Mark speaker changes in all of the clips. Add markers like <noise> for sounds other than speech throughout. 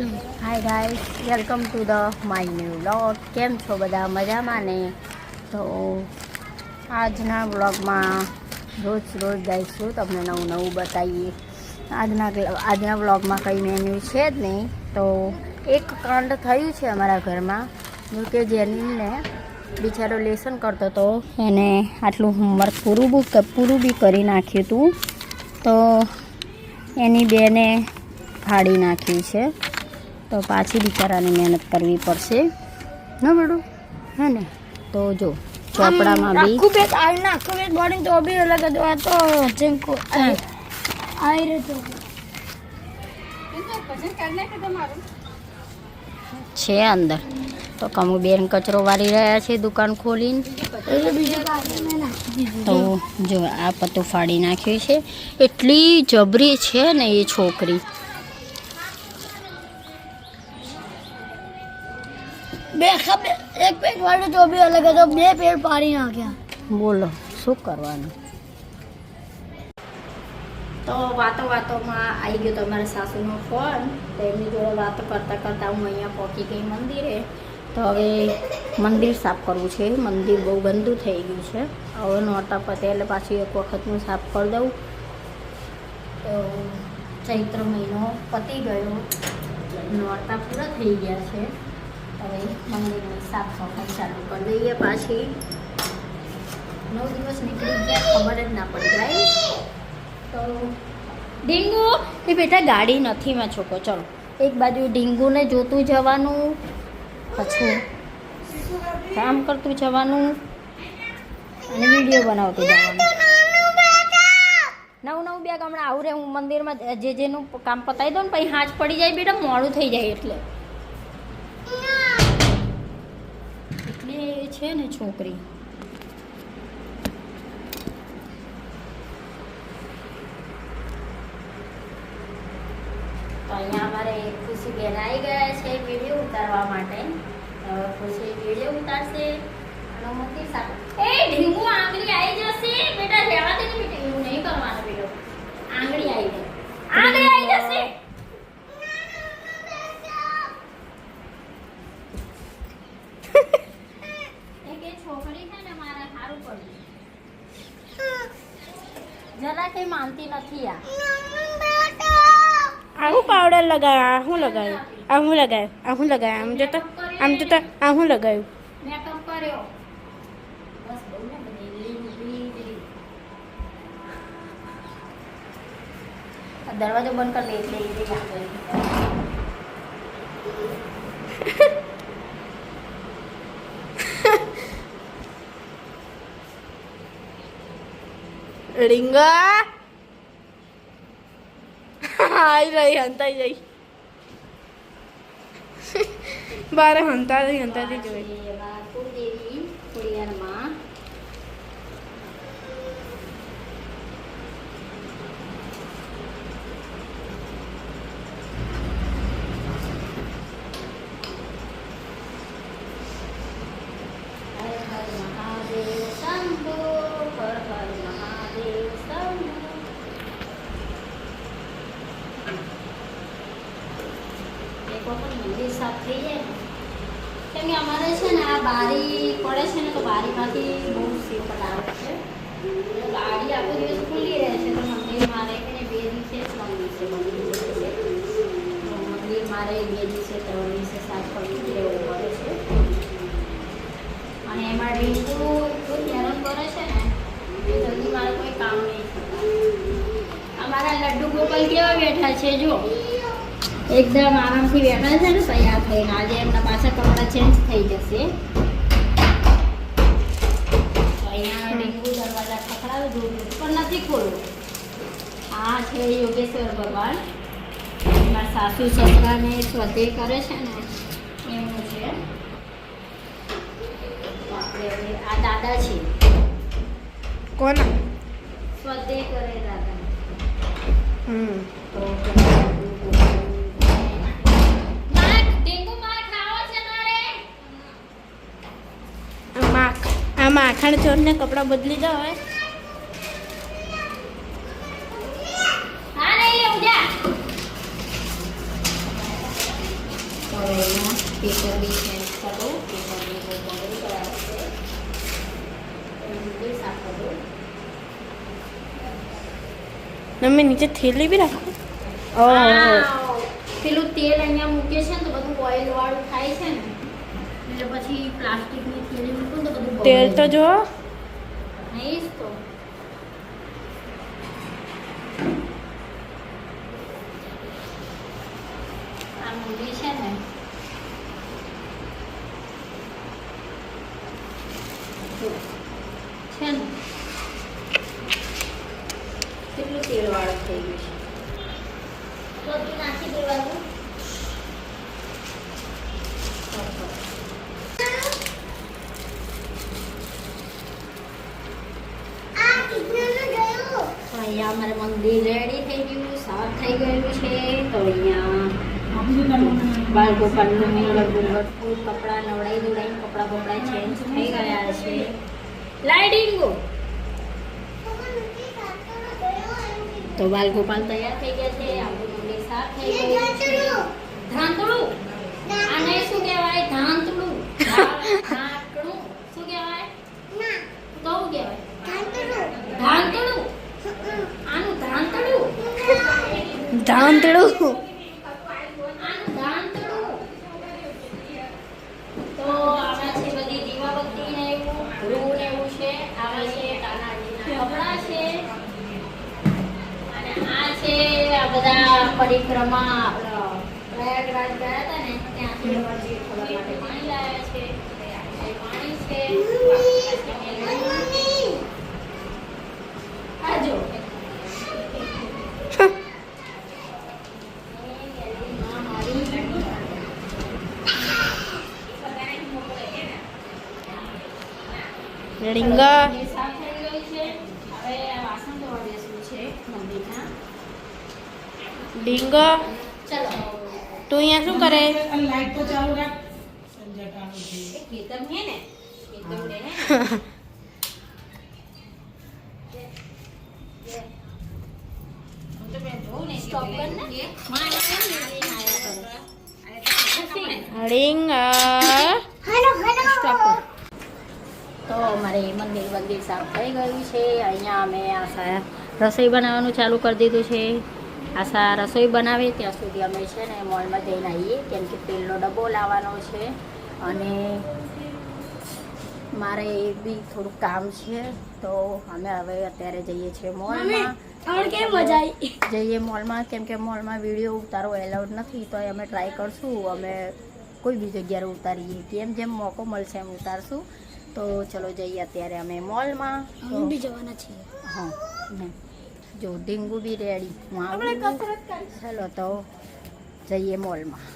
Speaker 1: Hi guys welcome to the my new blog કેમ છો બધા? મજામાં ને? તો આજના વ્લોગમાં રોજ રોજ જઈશું તમને નવું નવું બતાવીએ આજના આજના વ્લોગમાં કંઈ મેન્યુ છે જ નહીં. તો એક કાંડ થયું છે અમારા ઘરમાં. જો કે જેનીને બિચારો લેસન કરતો હતો એને આટલું હોમવર્ક પૂરું પૂરું બી કરી નાખ્યું હતું તો એની બેને ફાડી નાખ્યું છે. તો પાછી બિચારાને મહેનત કરવી પડશે. ના બેડું? હે ને? તો જો ચોપડામાં બી
Speaker 2: આખું પેટ આવી ના આખું પેટ બોડી તો બી અલગ જ હોય તો જેમકો આઈ રે તો.
Speaker 1: છે અંદર. તો કમુ બેન કચરો વાળી રહ્યા છે દુકાન ખોલીને. તો જો આ પત્તું ફાડી નાખ્યું છે. એટલી જબરી છે ને એ છોકરી.
Speaker 2: બે એક પેટ વાળો તો બી અલગ હતો બે પેટ પાડી નાખ્યા.
Speaker 1: બોલો શું કરવાનું? તો વાતો વાતોમાં આવી ગયો તમારા સાસુનો ફોન તો એમની જોડે વાતો કરતાં કરતાં હું અહીંયા પહોંચી ગઈ મંદિરે. તો હવે મંદિર સાફ કરવું છે મંદિર બહુ ગંદુ થઈ ગયું છે. હવે નોટા પતે એટલે પાછું એક વખત હું સાફ કરી દઉં. તો ચૈત્ર મહિનો પતી ગયો નોરતા પૂરા થઈ ગયા છે. હવે મંદિરની સાફ સફાઈ ચાલુ કરી દઈએ પાછી. નવ દિવસ નીકળી ગયા, ખબર જ ના પડી જાય. તો ડીંગુ, એ બેટા ગાડી નથી માં છોકો, ચલો. એક બાજુ ડીંગુને જોતું જવાનું, પછી કામ કરતું જવાનું, અને વીડિયો બનાવતું જવાનું. નવું નવું બે હમણાં આવું રે, હું મંદિરમાં જે જેનું કામ પતાવી દઉં ને, પછી હાથ પડી જાય બેટા, મોડું થઈ જાય એટલે. એટલે છે ને છોકરી? અહીંયા અમારે ખુશી બેન આવી ગયા છે વીડિયો ઉતારવા માટે. તો ખુશી વીડિયો ઉતારશે અને સાફ એ, ઢીંગું આંગળી આવી જશે. બેટા, રહેવા દે એવું નહીં કરવાનું બેટો આંગળી આવી જાય આંગળી આવી જશે એક એ છોકરી છે ને મારે સારું પડ્યું જરા કઈ માનતી નથી આ
Speaker 2: આ હું પાવડર લગાવ્યા આ હું લગાવ્યું આ હું લગાવ્યું આ હું લગાવ્યું આમ જોતા આમ જોતા આ હું લગાવ્યું
Speaker 1: મેકઅપ કર્યો બસ બહુ ને બધી લીલી લીલી. આ દરવાજો બંધ કરી દે એટલે એ રીતે લાગે.
Speaker 2: રીંગા આવી રહી હંતાઈ જઈ બારે હંતાથી હંતાતી જોઈ
Speaker 1: એમાં કુળદેવી ખોડિયારમાં હર હર કેમ અમારે છે ને આ બારી પડે છે ને તો બારીમાંથી બહુ સેપટ આવે છે. બારી આખો દિવસ ખુલ્લી રહે છે. તો મંદિર મારે કે બે દિવસે દિવસે મંદિર છે, મંદિર મારે બે દિવસે, ત્રણ દિવસે સાત પડી જ રહેવું પડે છે. અને એમાં ડીંગુ એટલું હેરાન કરે છે ને એ જલ્દી મારે કોઈ કામ નહીં થતા. અમારા લડ્ડુ ગોપાલ કેવા બેઠા છે જો એકદમ આરામથી બેઠા છે ને તૈયાર થઈને આજે એમના પાછા કપડા ચેન્જ થઈ જશે. અહીંયા ડીંગુ દરવાજા ખખડાવે દૂર પણ નથી ખોલવું આ છે યોગેશ્વર ભગવાન. એમના સાસુ સસરાને સ્વધ્યાય કરે છે ને એમનું છે. આ દાદા છે.
Speaker 2: કોના?
Speaker 1: સ્વધ્યાય કરે દાદા.
Speaker 2: હમ.
Speaker 1: તો માર ડીંગુ માર ખાવો છે તારે
Speaker 2: આ માખ આખાણ માખણ ચોરને કપડાં બદલી દો હવે.
Speaker 1: હા નહીં લેવું જા હવે અહીંયા પેપર બી ચેન્જ કરું પેપર બી બહુ બગડી ગયા છે સાફ કરું.
Speaker 2: મમ્મી નીચે થેલી બી રાખો. ઓહો
Speaker 1: પેલું તેલ અહીંયા મૂકે છે ને તો બધું ઓઇલ વાળું થાય છે ને. એટલે પછી પ્લાસ્ટિકની થેલી મૂકું
Speaker 2: તેલ તો જો,
Speaker 1: છે ને કેટલું તેલ વાળું થઈ ગયું છે તો તું નાખી દેવાનું તો અહીંયા અમારે મંદિર રેડી થઈ ગયું, સાફ થઈ ગયું છે. તો અહીંયા બાળકો ગોપાલનું લગભગ કપડાં, નવડાઈ દોડાઈ કપડાં બપડા ચેન્જ થઈ ગયા છે. લાઇટિંગો તો બાલગોપાલ તૈયાર થઈ ગયા છે. આપણું મંદિર સાફ થઈ ગયું છે ધાંતળું આને શું કહેવાય ધાંતળું ધા- ધાંતળું શું કહેવાય કહું કહેવાય ધાંતળું આનું ધાંતળું
Speaker 2: ધાંતળું
Speaker 1: આનું ધાંતળું તો આમાં છે બધી દીવાબત્તી ને એવું ધૂળ ને એવું છે આમાં છે તાનાજીના કપડાં છે. અને આ છે આ બધા પરિક્રમા પ્રયાગરાજ ગયા હતા ને ત્યાંથી પાણી લાવ્યા છે. પાણી છે
Speaker 2: રીંગા
Speaker 1: મંદિર સાફ થઈ ગયું છે હવે આ વાસણ ધોવા બેસવું છે મંદિરના ચલો
Speaker 2: તું અહીંયા શું કરે?
Speaker 3: લાઈટ તો
Speaker 2: રીંગા
Speaker 1: તો અમારે મંદિર મંદિર સાફ થઈ ગયું છે. અહીંયા અમે આ રસોઈ બનાવવાનું ચાલુ કરી દીધું છે. આશા રસોઈ બનાવે ત્યાં સુધી અમે છે ને મોલમાં જઈને આવીએ કેમ કે તેલનો ડબ્બો લાવવાનો છે અને મારે એ બી થોડુંક કામ છે તો અમે હવે અત્યારે જઈએ છીએ મોલમાં. જઈએ મોલમાં કેમ કે મોલમાં વીડિયો ઉતારો એલાઉડ નથી તો અમે ટ્રાય કરશું અમે કોઈ બી જગ્યાએ ઉતારીએ. કેમ જેમ મોકો મળશે એમ ઉતારશું. તો ચલો જઈએ અત્યારે અમે મોલમાં.
Speaker 2: જવાના છીએ.
Speaker 1: હા જો ઢીંગુ બી રેડી. હું આવું ચલો તો જઈએ મોલમાં.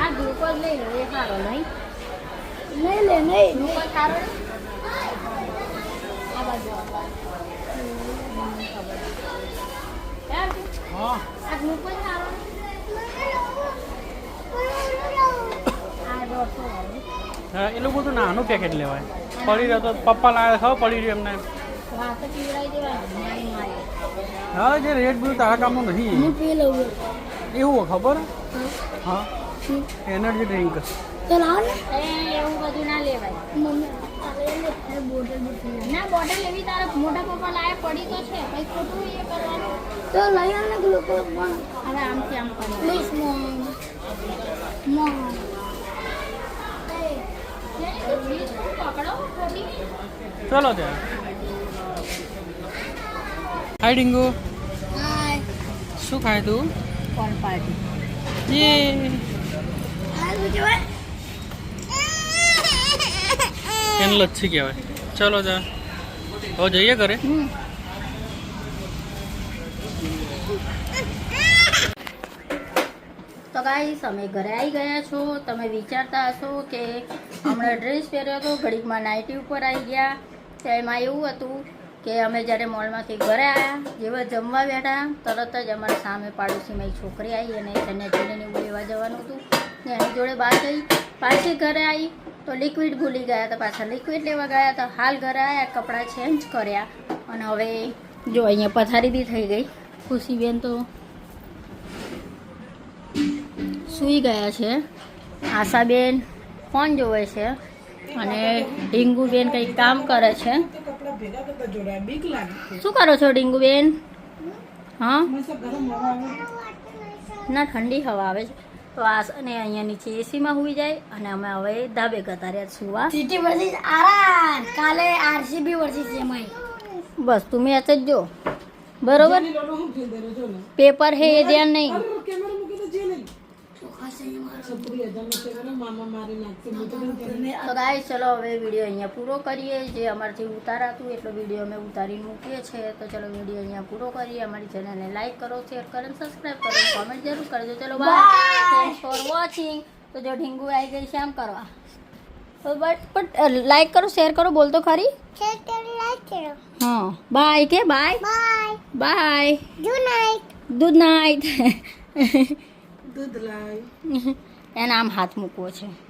Speaker 1: આ ગ્લુકોઝ લઈ લો એ સારો નહીં.
Speaker 2: નહીં લે નહીં
Speaker 1: ગ્લુકોઝ સારો આ બાજુ આ ગ્લુકોઝ સારો આ દોઢસો વાળું.
Speaker 3: હા, એ લોકો તો નાનું પેકેટ લેવાય. પડી રહ્યો તો પપ્પા લાવે ખબર પડી રહ્યું એમને. હા જે રેડ બ્લુ તારા કામનું નહીં.
Speaker 2: લઉં.
Speaker 3: એવું ખબર? હા. એનર્જી ડ્રિંક
Speaker 2: તો લાવ ને.
Speaker 1: એવું બધું ના લેવાય.
Speaker 2: મમ્મી બોટલ બી
Speaker 1: ના બોટલ એવી તારા મોટા પપ્પા લાવે પડી તો છે. પછી ખોટું એ કરવાનું.
Speaker 2: તો લઈ આવ ને ગ્લુકોઝ પણ.
Speaker 1: હવે આમથી આમ કરવાનું
Speaker 2: પ્લીઝ મોમ મોમ
Speaker 1: પકડો ખોટી
Speaker 3: ચલો ત્યાં. હાય ડિંગુ
Speaker 2: હાય
Speaker 3: શું ખાય તું?
Speaker 1: કોણ પાર્ટી
Speaker 2: હાય
Speaker 3: એને લચ્છી કહેવાય. ચલો જા. હવે જઈએ ઘરે?
Speaker 1: તો ગાઈસ અમે ઘરે આવી ગયા છો. તમે વિચારતા હશો કે હમણાં ડ્રેસ પહેર્યો હતો, ઘડીકમાં નાઇટી ઉપર આવી ગયા. તો એમાં એવું હતું કે અમે જ્યારે મોલમાંથી ઘરે આવ્યા જેવા જમવા બેઠા, તરત જ અમારા સામે પાડોશીમાં છોકરી આવી અને તેને જોઈને એવું લેવા જવાનું હતું. ને એની જોડે બહાર ગઈ. પાછી ઘરે આવી તો લિક્વિડ ભૂલી ગયા હતા, પાછા લિક્વિડ લેવા ગયા હતા. હાલ ઘરે આવ્યા કપડાં ચેન્જ કર્યા અને હવે જો અહીંયા પથારી બી થઈ ગઈ. ખુશીબેન તો સૂઈ ગયા છે. આશાબેન ફોન જોવે છે અને ડીંગુબેન કંઈક કામ કરે છે. શું કરો છો ડીંગુબેન હા? ના ઠંડી હવા આવે છે. તો આ અને અહીંયા નીચે એસીમાં હોઈ જાય અને અમે હવે ધાબે ગતા રહ્યા સુવા.
Speaker 2: સિટી વર્સિસ આરઆર કાલે આરસીબી વર્સિસ એમઆઈ
Speaker 1: બસ તું મેચ જ જો. બરોબર? પેપર હે એ ધ્યાન નહીં. તો ગાય ચલો હવે વીડિયો અહીંયા પૂરો કરીએ. જે અમારાથી ઉતારાતું એટલો વીડિયો અમે ઉતારી મૂકીએ છીએ તો ચલો વીડિયો અહીંયા પૂરો કરીએ. અમારી ચેનલને લાઈક કરો શેર કરો સબસ્ક્રાઈબ કરો. કોમેન્ટ જરૂર કરજો. ચલો બાય થેન્ક્સ ફોર વોચિંગ તો જો ઢીંગુ આવી ગઈ છે આમ કરવા. બટ બટ લાઈક કરો શેર કરો બોલ તો ખરી. હા. બાય કે bye
Speaker 2: bye
Speaker 1: bye
Speaker 2: good night
Speaker 1: good night
Speaker 4: દૂધ લાય. <laughs>
Speaker 1: એના આમ હાથ મૂકવો છે.